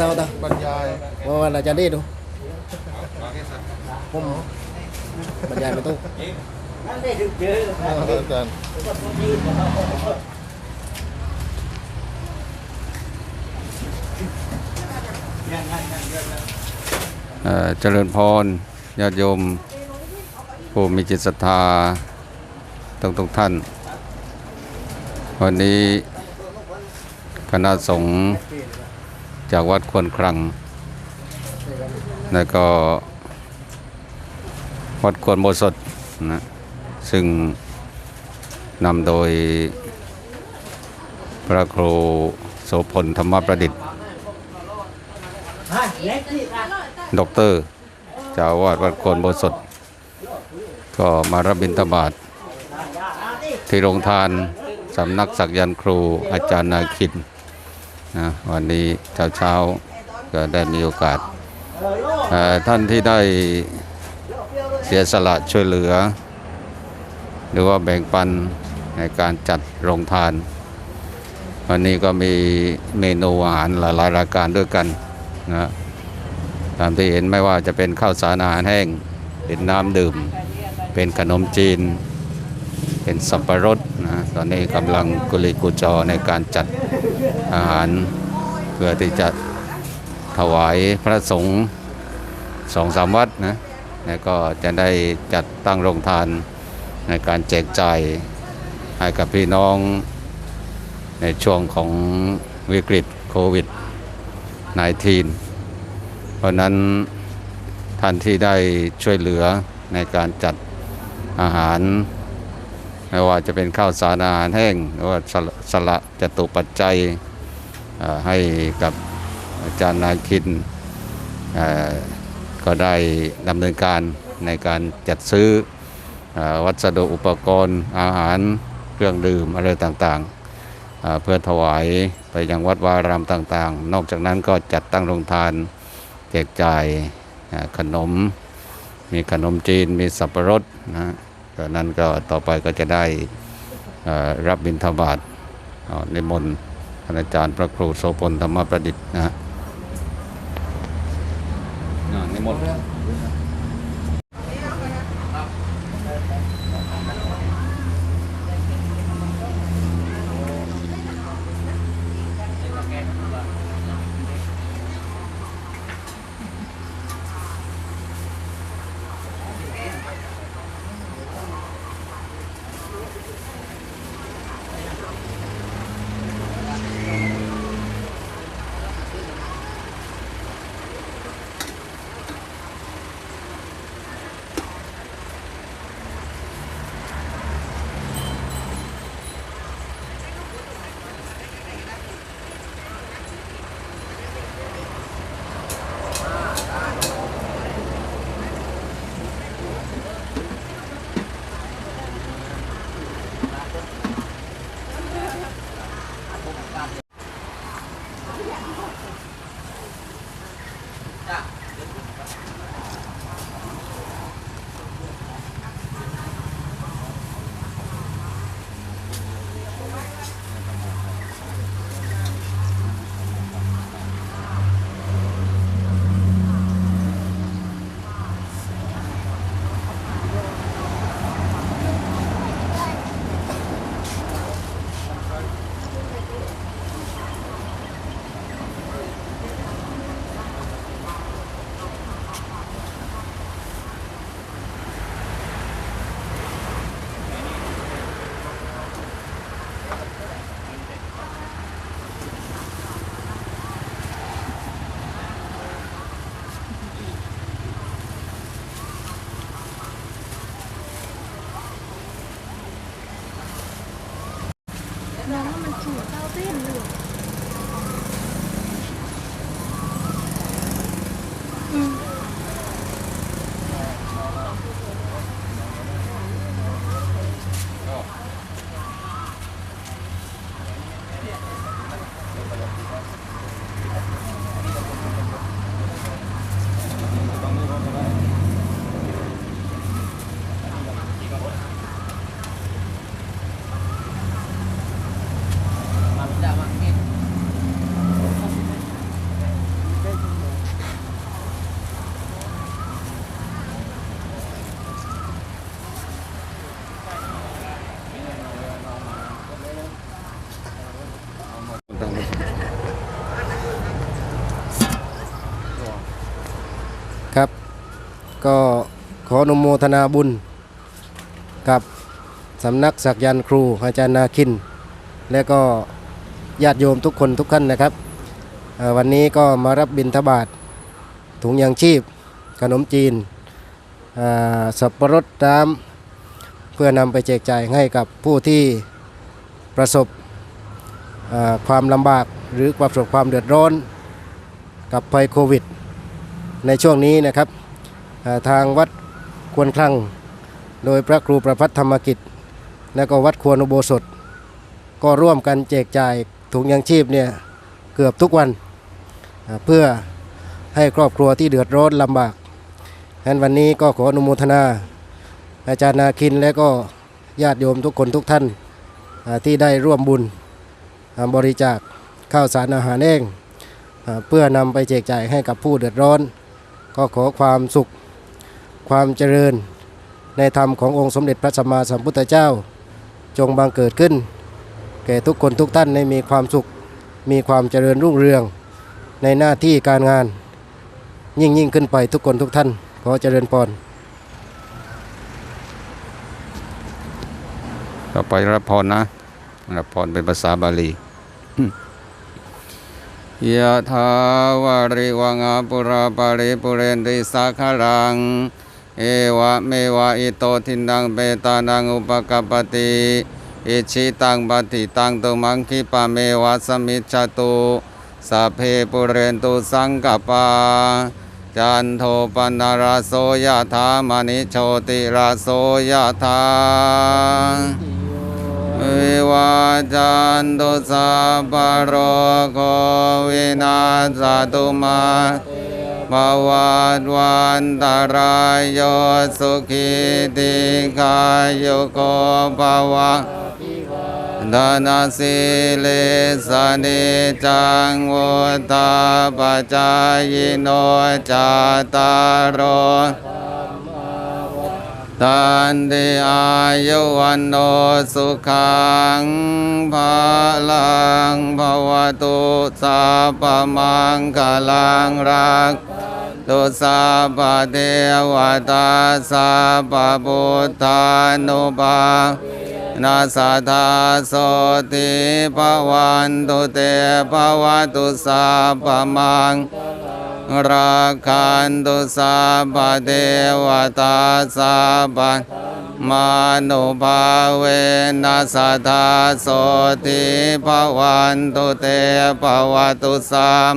เอาตาเอาตาบรรยายว่าวันอาจารย์ได้ดูผมบรรยายไม่ต้องอาจารย์เอ่อเจริญพรญาติโยมผู้มีจิตศรัทธาทุกทุกๆท่าน วันนี้คณะสงฆ์ จากวัดควรครัง แล้วก็วัดควรโบสถนะซึ่งนำโดยพระครูโสพลธรรมประดิษฐ์ด็อกเตอร์เจ้าอาวาดวัดโกนโบสถก็มารับบิณฑบาตที่โรงทานสำนักศักยันต์ครูอาจารย์นาคิน นะวันนี้เช้าเช้าๆก็ได้มีโอกาส ท่านที่ได้เสียสละช่วยเหลือ หรือว่าแบ่งปันในการจัดโรงทาน วันนี้ก็มีเมนูอาหารหลายๆรายการด้วยกันนะตามที่เห็นไม่ว่าจะเป็นข้าวสารอาหารแห้งเป็นน้ำดื่ม เป็นขนมจีน เป็นสับปะรดนะตอนนี้กำลังกุลีกุจอในการจัดอาหาร เพื่อที่จะถวายพระสงฆ์สองสามวัดนะแล้วก็จะได้จัดตั้งโรงทานในการแจกจ่ายให้กับพี่น้องในช่วงของวิกฤตโควิด -19 เพราะนั้นท่านที่ได้ช่วยเหลือในการจัดอาหาร ไม่ว่าจะเป็นข้าวสารอาหารแห้งหรือว่าสละสละจตุปัจจัยให้กับอาจารย์นาคินก็ได้ดำเนินการในการจัดซื้ออวัสดุอุปกรณ์อาหารเครื่องดื่มอะไรต่างๆ เพื่อถวายไปยังวัดวารามต่างๆ นอกจากนั้นก็จัดตั้งโรงทานแจกจ่ายขนม มีขนมจีนมีสับปะรดนะ กนั้นก็ต่อไปก็จะได้รับบิณฑบาตในมนต์ท่านอาจารย์พระครูโสพลธรรมประดิษฐ์นะฮะในมนต์ ออนุโมทนาบุญ กับสำนักศักยันต์ครูอาจารย์นาคิน และก็ญาติโยมทุกคนทุกท่านนะครับ วันนี้ก็มารับบิณฑบาตถุงยางชีพ ขนมจีนสับปะรดน้ำเพื่อนำไปแจกจ่ายให้กับผู้ที่ประสบความลำบากหรือประสบความเดือดร้อนกับภัยโควิด ในช่วงนี้นะครับ ทางวัดควรคลัง โดยพระครูประพัฒธรรมกิจ และก็วัดควรอุโบสถ ก็ร่วมกันแจกจ่ายถุงยางชีพเนี่ยเกือบทุกวันเพื่อให้ครอบครัวที่เดือดร้อนลำบากฉะนั้นวันนี้ก็ขออนุโมทนา อาจารย์นาคินและก็ญาติโยมทุกคนทุกท่านที่ได้ร่วมบุญบริจาคข้าวสารอาหารแห้งเพื่อนำไปแจกจ่ายให้กับผู้เดือดร้อน ก็ขอความสุข ความเจริญ ในธรรมขององค์สมเด็จพระสัมมาสัมพุทธเจ้า จงบังเกิดขึ้น แก่ทุกคนทุกท่านในมีความสุข มีความเจริญรุ่งเรือง ในหน้าที่การงาน ยิ่งยิ่งขึ้นไปทุกคนทุกท่าน ขอเจริญพรต่อไปรับพรนะรับพรเป็นภาษาบาลียะถาวาริวังอาปุราปาริปุเรนติสาคารัง เอวะเมวะอิโตทินังเปตานังอุปกปปติอิชิตังปฏิตังตุมังคิปะเมวะสมิจตุสัพเพปุเรนตุสังกปาจันโทปนราโสยะธามณิโชติราโสยะธาวิวาจันตุสัพพโรโควินาศตุมา ภวัตวันตรายโยสุขิติกายุโกภวะดานาสิเลสนิจังวุตาปจายโนจาตารโร ตันติอายุวันโนสุขังภาลังภาวตุสาปมังคลังรักตุสาปเทวตาสาปพุทธานุภานาสาธาโสติภวันตุเตภวตุสาปมัง ราคันตุสาปเทวตาสาปมานุภาเวนัสธาโสติภวันตุเตภวตุสาม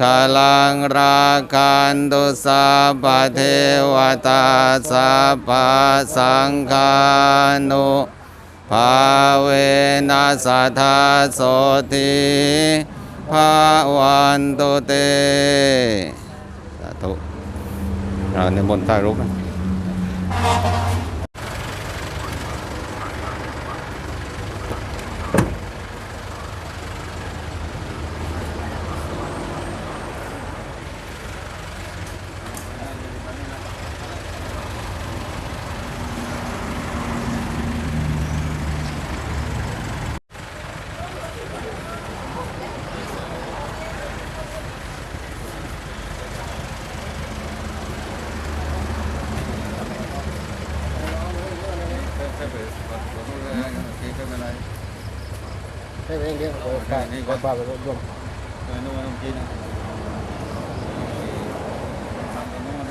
ขลังราคันตุสาปเทวตาสาปสังฆานุภาเวนัสธาโสติ ภาวันโตเตสาธุเราในบนต์ใต้รูปนะไม่เป็นไร ให้เองเดียวโอ้ยได้ขอฝากไปร่วมเออนู่นนู่นกินทำตรงนู้นเ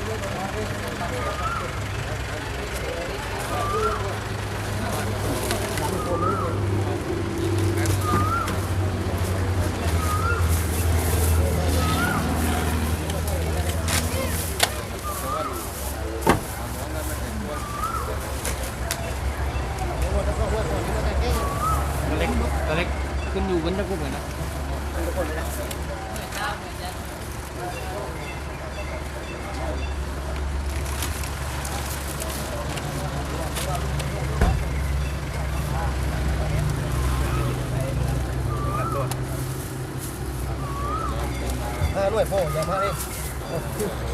私も。 ห้าด้ว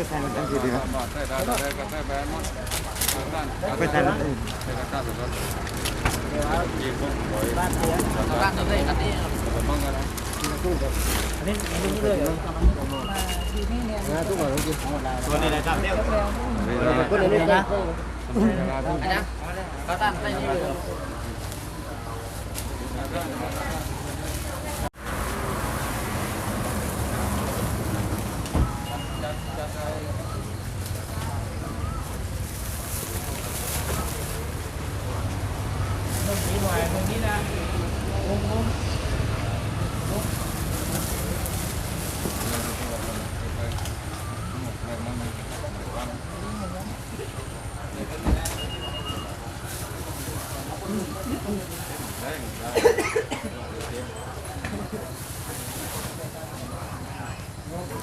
ยโพอย่ามาเลยนะทุกคนต้อง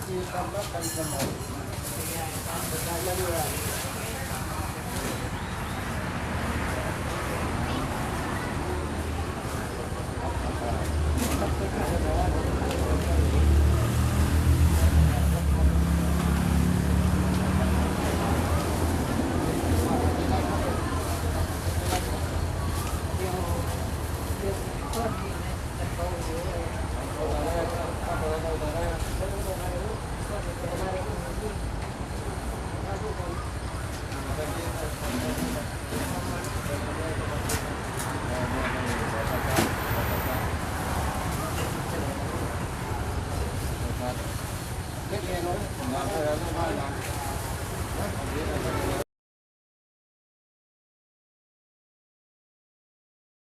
กินตัวามรักก็ตั้งได้นี่เสมอ